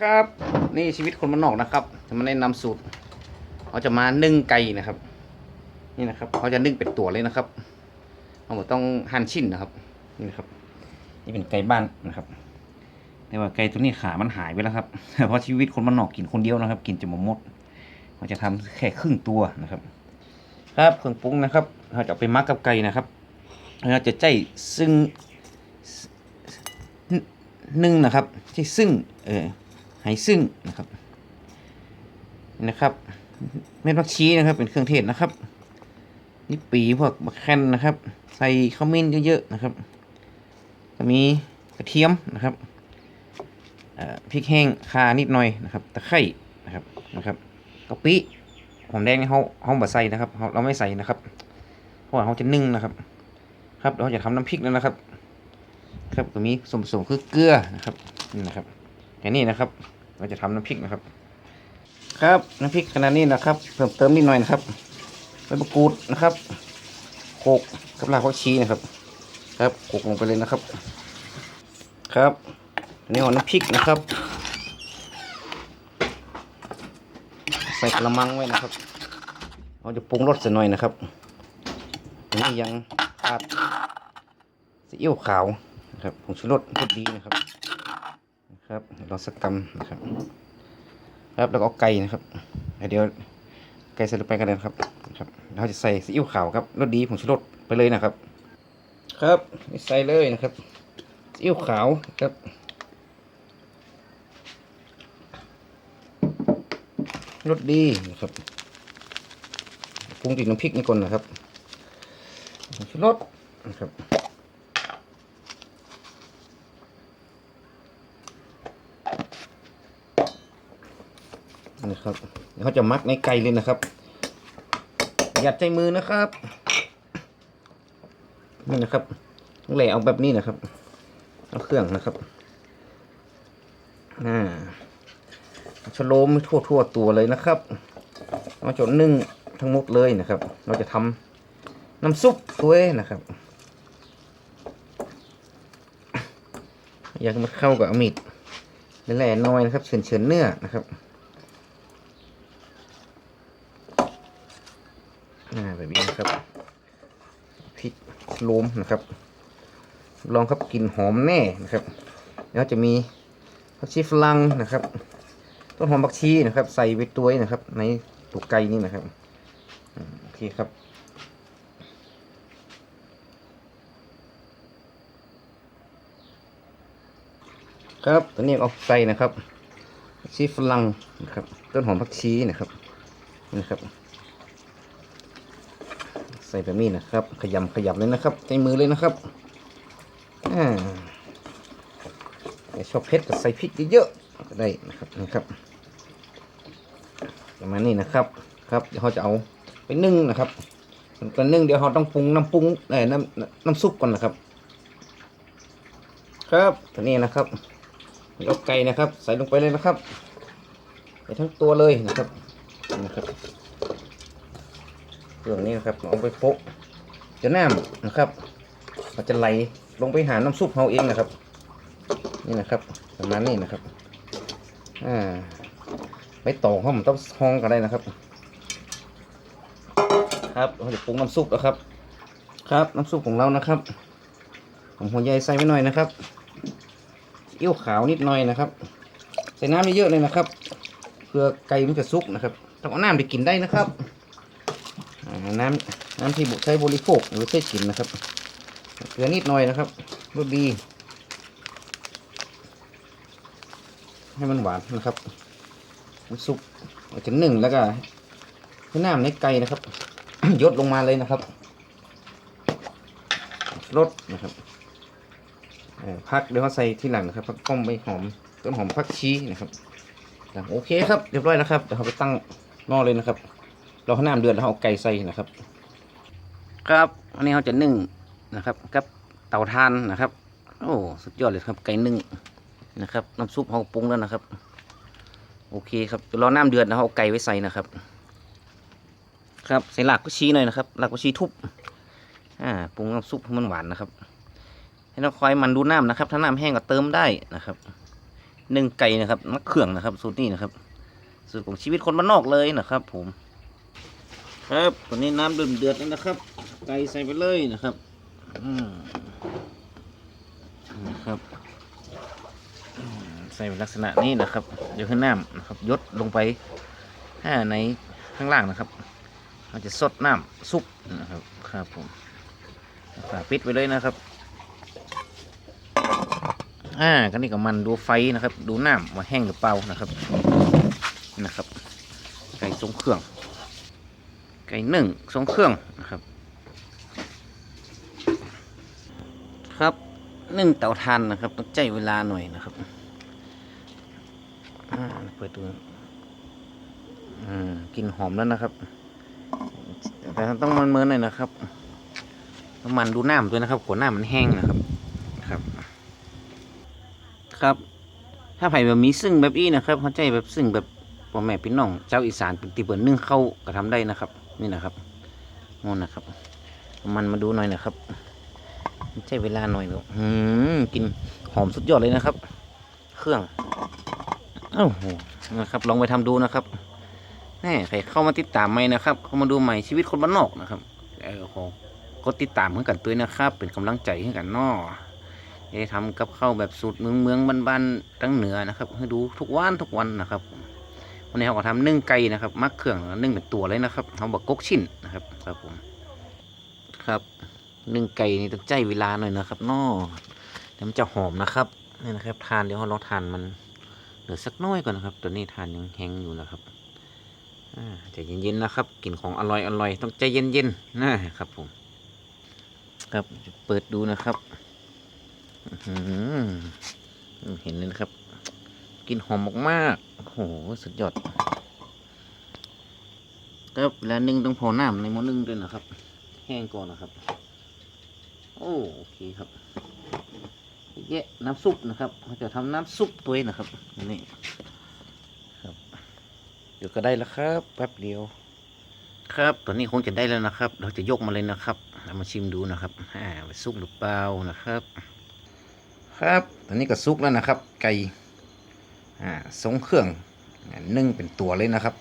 ครับนี่ชีวิตคนมันนอกนะครับจะมาแนะนำสูตรเขาจะมานึ่งไก่นะครับ นี่นะครับเขาจะนึ่งเป็นตัวเลยนะครับเราบอกต้องหั่นชิ้นนะครับนี่นะครับ นี่เป็นไก่บ้านนะครับแต่ว่าไก่ตัวนี้ขามันหายไปแล้วครับเพราะชีวิตคนมันนอกกินคนเดียวนะครับ กินจะหมดหมดเราจะทำแค่ครึ่งตัวนะครับ ครับเครื่องปรุงนะครับเราจะไปมักกับไก่นะครับเราจะใจซึ่งนึ่งนะครับ ที่ซึ่งเออ ให้ซึ่งนะครับนะครับ เม็ดผักชีนะครับ เป็นเครื่องเทศนะครับนี่ปีพวกมะแคนนะครับ ใส่ข้าวมิ้นเยอะๆนะครับก็มีกระเทียมนะครับเอ่อพริกแห้งข่านิดหน่อยนะครับตะไคร้นะครับนะครับกะปิหอมแดงนี่เขาเขาบ่ใส่นะครับเราไม่ใส่นะครับ เพราะว่าเขาจะนึ่งนะครับ ครับเราจะทำน้ำพริกแล้วนะครับ ครับก็มีส่วนผสมคือเกลือนะครับนี่นะครับแค่นี้นะครับ เราจะทำน้ำพริกนะครับ ครับน้ำพริกขนาดนี้นะครับ เพิ่มเติมนิดหน่อยนะครับใบมะกรูดนะครับโขกกับรากผักชีนะครับ ครับโขกลงไปเลยนะครับ ครับอันนี้เอน้ำพริกนะครับ ใส่กระมังไว้นะครับเราจะปรุงรสสักหน่อยนะครับอันนี้ยังขาดซีอิ๊วขาวนะครับผงชูรสรสดีนะครับ ครับเราสักกำนะครับ ครับแล้วก็เอาไก่นะครับเดี๋ยวไก่ใส่ลงไปกันเลยนะครับครับเราจะใส่ซีอิ๊วขาวครับรสดีผงชูรสไปเลยนะครับ ครับใส่เลยนะครับซีอิ๊วขาวครับรสดีนะครับปรุงติดน้ำพริกนี่ก่อนนะครับผงชูรสนะครับ นะครับเขาจะมักในไก่เลยนะครับอย่าใจมือนะครับนี่นะครับต้องแหล่เอาแบบนี้นะครับ เอาเครื่องนะครับอ่าชะโลมทั่วทั่วตัวเลยนะครับเราจะนึ่งทั้งหมดเลยนะครับ เราจะทำน้ำซุปด้วยนะครับ อยากมันเข้ากับอมิดแหล่น้อยนะครับเฉือนเฉือนเนื้อนะครับ อ่าแบบนี้นะครับพริกโลมนะครับ ลองครับกลิ่นหอมแน่นะครับ แล้วจะมีผักชีฝรั่งนะครับ ต้นหอมผักชีนะครับ ใส่ไว้ตัวนะครับ ในตุกไก่นี่นะครับโอเคครับครับตัวนี้เอาใส่นะครับผักชีฝรั่งนะครับ ต้นหอมผักชีนะครับนะครับ ใส่แบบนี้นะครับ ขยำขยำเลยนะครับ ใช้มือเลยนะครับอ่าชอบเผ็ดก็ใส่พริกเยอะๆก็ได้นะครับนะครับประมาณนี้นะครับครับเดี๋ยวเขาจะเอาไปนึ่งนะครับตอนนึ่งเดี๋ยวเขาต้องปรุงน้ำปรุงเอ้ยน้ำน้ำซุปก่อนนะครับ ครับตัวนี้นะครับยกไก่นะครับ ใส่ลงไปเลยนะครับไปทั้งตัวเลยนะครับนะครับ เรื่องนี้นะครับเอาไปโปะจะน้ำนะครับมันจะไหลลงไปหาน้ำซุปเราเองนะครับ นี่นะครับประมาณนี้นะครับอ่าไปต่อห้องต้องห้องกันได้นะครับ ครับเราจะปรุงน้ำซุปแล้วครับ ครับน้ำซุปของเรานะครับผมหัวใหญ่ใส่ไว้หน่อยนะครับเอิ่วขาวนิดหน่อยนะครับ ใส่น้ำเยอะๆเลยนะครับเพื่อไก่มันจะสุกนะครับต้องเอาน้ำไปกินได้นะครับ น้ำน้ำที่บุใช้บริโภคหรือใช้กินนะครับเกลือนิดหน่อยนะครับรสดี ให้มันหวานนะครับน้ำซุปเราจะนึ่งแล้วก็ให้น้ำในไก่นะครับยดลงมาเลยนะครับรสนะครับพักเดี๋ยวเขาใส่ที่หลังนะครับพักก้อมใบหอมต้นหอมพักชีนะครับโอเคครับเรียบร้อยแล้วครับเดี๋ยวเขาไปตั้งหม้อเลยนะครับ เราให้น้ำเดือดแล้วเอาไก่ใส่นะครับ ครับอันนี้เราจะนึ่งนะครับ กับเตาถ่านนะครับ โอ้สุดยอดเลยครับไก่นึ่งนะครับน้ำซุปเราปรุงแล้วนะครับ โอเคครับรอน้ำเดือดแล้วเอาไก่ไว้ใส่นะครับ ครับใส่หลักก็ชี้หน่อยนะครับหลักก็ชี้ทุบอ่าปรุงน้ำซุปให้มันหวานนะครับ ให้เราคอยมันดูน้ำนะครับ ถ้าน้ำแห้งก็เติมได้นะครับหนึ่งไก่นะครับมะเขืองนะครับสูตรนี้นะครับสูตรของชีวิตคนบ้านนอกเลยนะครับ ผม ครับตอนนี้น้ำเดือดเดือดแล้วนะครับ ไก่ใส่ไปเลยนะครับอืมนะครับใส่เป็นลักษณะนี้นะครับเดี๋ยวขึ้นน้ำนะครับยดลงไปห้าในข้างล่างนะครับเราจะสดน้ำซุปนะครับครับผมฝาปิดไว้เลยนะครับอ่าก็นี่กับมันดูไฟนะครับ ดูน้ำว่าแห้งหรือเปล่านะครับนะครับ ไก่ทรงเครื่อง ไก่หนึ่งทรงเครื่องนะครับ ครับนึ่งเตาถ่านนะครับ ต้องใจเวลาหน่อยนะครับเปิดดูอืมกลินหอมแล้วนะครับ แต่ต้องมันเมินหน่อยนะครับน้ำมันดูน้ำด้วยนะครับขวน้ำมันแห้งนะครับครับ ครับ ถ้าไผ่แบบมีซึ่งแบบอี้นะครับ เขาใจแบบซึ่งแบบพ่อแม่พี่น้องเจ้าอีสานเป็นตีเปิดนึ่งเข้าก็ทำได้นะครับ นี่นะครับงอนนะครับ มันมาดูหน่อยนะครับใช้เวลาหน่อยเดี๋ยวอืมกินหอมสุดยอดเลยนะครับ เครื่องเอ้าโหนะครับ ลองไปทำดูนะครับแน่ใครเข้ามาติดตามใหม่นะครับ เข้ามาดูใหม่ชีวิตคนบ้านนอกนะครับเออขอกดติดตามเพื่อกันตัวนะครับ เป็นกำลังใจให้กันนอจะทำกับข้าวแบบสูตรเมืองเมืองบ้านๆตั้งเหนือนะครับ ให้ดูทุกวันทุกวันนะครับ วันนี้เราก็ทำนึ่งไก่นะครับ มักเครื่องนึ่งเป็นตัวเลยนะครับเขาบอกกกชิ้นนะครับครับผมครับนึ่งไก่นี่ต้องใจเวลาหน่อยนะครับนอเดี๋ยวมันจะหอมนะครับนี่นะครับทานเดี๋ยวเราทานมันเหลือสักน้อยก่อนนะครับ ตัวนี้ทานยังแห้งอยู่นะครับอ่าใจเย็นๆนะครับกลิ่นของอร่อยอร่อยต้องใจเย็นๆนะครับผม ครับเปิดดูนะครับอื้อหือเห็นเลยนะครับ กลินหอมมากๆโอ้โหสุดยอดครับเวลานึ่งต้องพอน้ำในหม้อนึ่งด้วยนะครับ แห้งก่อนนะครับ โอ้โอเคครับแยะน้ำซุปนะครับเราจะทำน้ำซุปตัวเองนะครับนี่ครับ เดี๋ยวก็ได้แล้วครับแป๊บเดียว ครับตอนนี้คงจะได้แล้วนะครับ เราจะยกมาเลยนะครับเรามาชิมดูนะครับอ่าว่าซุปหรือเปล่านะครับ ครับ ตอนนี้ก็ซุกแล้วนะครับ ไก่ อ่าทรงเครื่องนึ่งเป็นตัวเลยนะครับ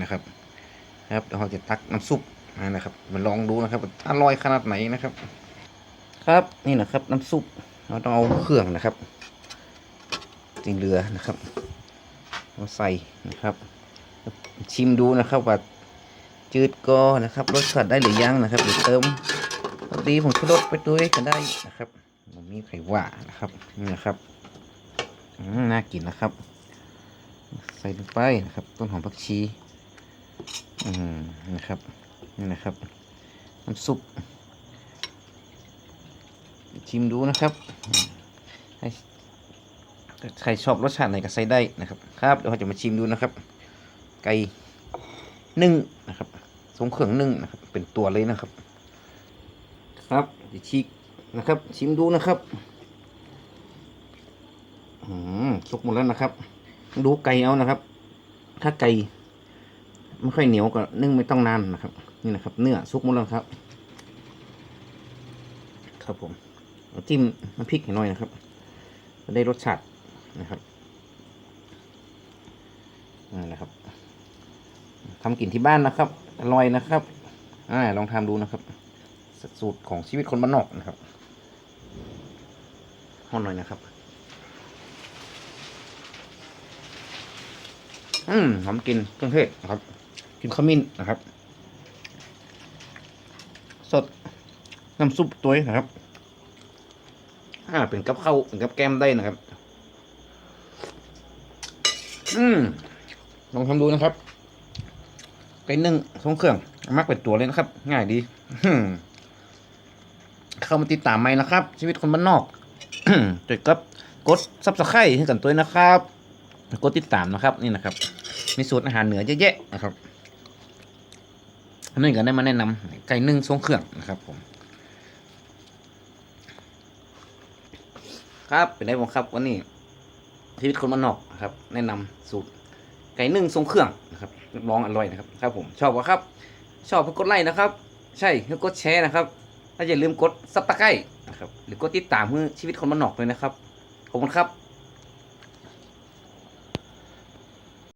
นะครับครับเดี๋ยวเราจะตักน้ำซุปนะครับมาลองดูนะครับว่าอร่อยขนาดไหนนะครับ ครับนี่นะครับน้ำซุปเราต้องเอาเครื่องนะครับจิงเรือนะครับมาใส่นะครับ ชิมดูนะครับว่าจืดก็นะครับรสชาติได้หรือยังนะครับหรือเติมดีผงชูรสไปด้วยก็ได้นะครับมีไข่หว่านะครับนี่นะครับ น่ากินนะครับ ใส่ลงไปนะครับ ต้นหอมผักชีอืมนะครับนี่นะครับน้ำซุปชิมดูนะครับให้ใครชอบรสชาติไหนก็ใส่ได้นะครับ ครับเดี๋ยวเราจะมาชิมดูนะครับ ไก่นึ่งนะครับทรงเครื่องนึ่งนะครับ เป็นตัวเลยนะครับ ครับจะชีกนะครับ ชิมดูนะครับ สุกหมดแล้วนะครับ ดูไก่เอานะครับ ถ้าไก่ไม่ค่อยเหนียวก็นึ่งไม่ต้องนานนะครับ นี่นะครับ เนื้อสุกหมดแล้วครับ ครับผมจิ้มน้ำพริกหน่อยนะครับจะได้รสชาตินะครับนี่นะครับทำกินที่บ้านนะครับ อร่อยนะครับอลองทำดูนะครับ สูตรของชีวิตคนบ้านนอกนะครับห้อหน่อยนะครับ อืมหอมกลินเครื่องเทศนะครับกินขมิ้นนะครับ สดน้ำซุปตัวนี้นะครับ อ่า เป็นกับข้าวเป็นกับแกล้มได้นะครับ อืมลองทำดูนะครับไก่นึ่งทรงเครื่องมักเป็นตัวเลยนะครับ ง่ายดีอืมเข้ามาติดตามไหมนะครับ ชีวิตคนบ้านนอกจดกับกดซับสไครต์ให้กันตัวนะครับ กดติดตามนะครับนี่นะครับ มีสูตรอาหารเหนือเยอะแยะนะครับอันนี้ก็ได้มาแนะนำไก่นึ่งทรงเครื่องนะครับผม ครับเป็นไงบ้างครับวันนี้ชีวิตคนบ้านนอกนะครับ แนะนำสูตรไก่นึ่งทรงเครื่องนะครับรับรองอร่อยนะครับครับ ผมชอบวะครับ ชอบเพื่อกดไลค์นะครับ ใช่เพื่อกดแชร์นะครับและอย่าลืมกดซับตะไคร้นะครับ หรือกดติดตามเพื่อชีวิตคนบ้านนอกเลยนะครับขอบคุณครับ